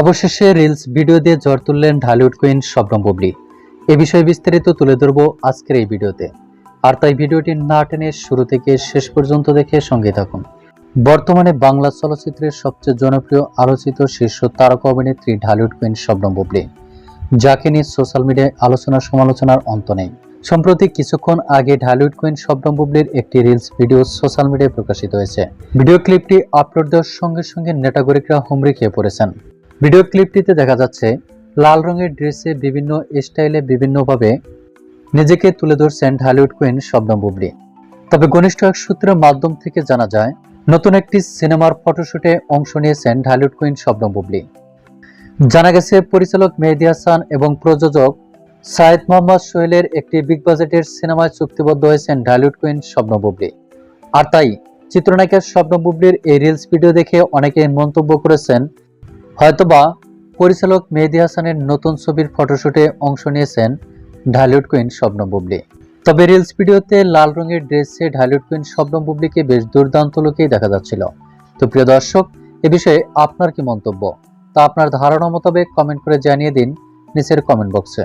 অবশেষে reels video দিয়ে জ্বর তুললেন ঢালিউড কুইন শবনম বুবলি এ বিষয়ে বিস্তারিত তুলে ধরব আজকের এই ভিডিওতে। আর তাই ভিডিওটি না টেনে শুরু থেকে শেষ পর্যন্ত দেখে সঙ্গে থাকুন। বর্তমানে বাংলা চলচ্চিত্রের সবচেয়ে জনপ্রিয় আলোচিত শীর্ষ তারকা অভিনেত্রী ঢালিউড কুইন শবনম বুবলি যাকে নিয়ে সোশ্যাল মিডিয়ায় আলোচনা সমালোচনার অন্ত নেই। সম্প্রতি কিছুক্ষণ আগে ঢালিউড কুইন শবনম বুবলির একটি রিলস ভিডিও সোশ্যাল মিডিয়ায় প্রকাশিত হয়েছে। ভিডিও ক্লিপটি আপলোড দেওয়ার সঙ্গে সঙ্গে নেটাগরিকরা হুমড়ি খেয়ে পড়েছেন। ভিডিও ক্লিপটিতে দেখা যাচ্ছে, লাল রঙের ড্রেসে বিভিন্ন স্টাইলে বিভিন্নভাবে নিজেকে তুলে ধরছেন ঢালিউড কুইন শবনম বুবলি। তবে ঘনিষ্ঠ এক সূত্রের মাধ্যম থেকে জানা যায়, নতুন একটি সিনেমার ফটোশুটে অংশ নিয়েছেন ঢালিউড কুইন শবনম বুবলি। জানা গেছে, পরিচালক মেহেদি হাসান এবং প্রযোজক সাইদ মোহাম্মদ সোহেলের একটি বিগ বাজেটের সিনেমায় চুক্তিবদ্ধ হয়েছেন ঢালিউড কুইন শবনম বুবলি। আর তাই, চিত্রনায়িকা শবনম বুবলির এই রিলস ভিডিও দেখে অনেকে মন্তব্য করেছেন হয়তোবা পরিচালক মেহেদি হাসানের নতুন ছবির ফটোশুটে অংশ নিয়েছেন ঢালিউড কুইন স্বপ্ন বুবলি। তবে রিলস ভিডিওতে লাল রঙের ড্রেসে ঢালিউড কুইন স্বপ্ন বুবলিকে বেশ দুর্দান্ত লোকেই দেখা যাচ্ছিল। তো প্রিয় দর্শক, এ বিষয়ে আপনার কি মন্তব্য? তা আপনার ধারণা মোতাবেক কমেন্ট করে জানিয়ে দিন নিচের কমেন্ট বক্সে।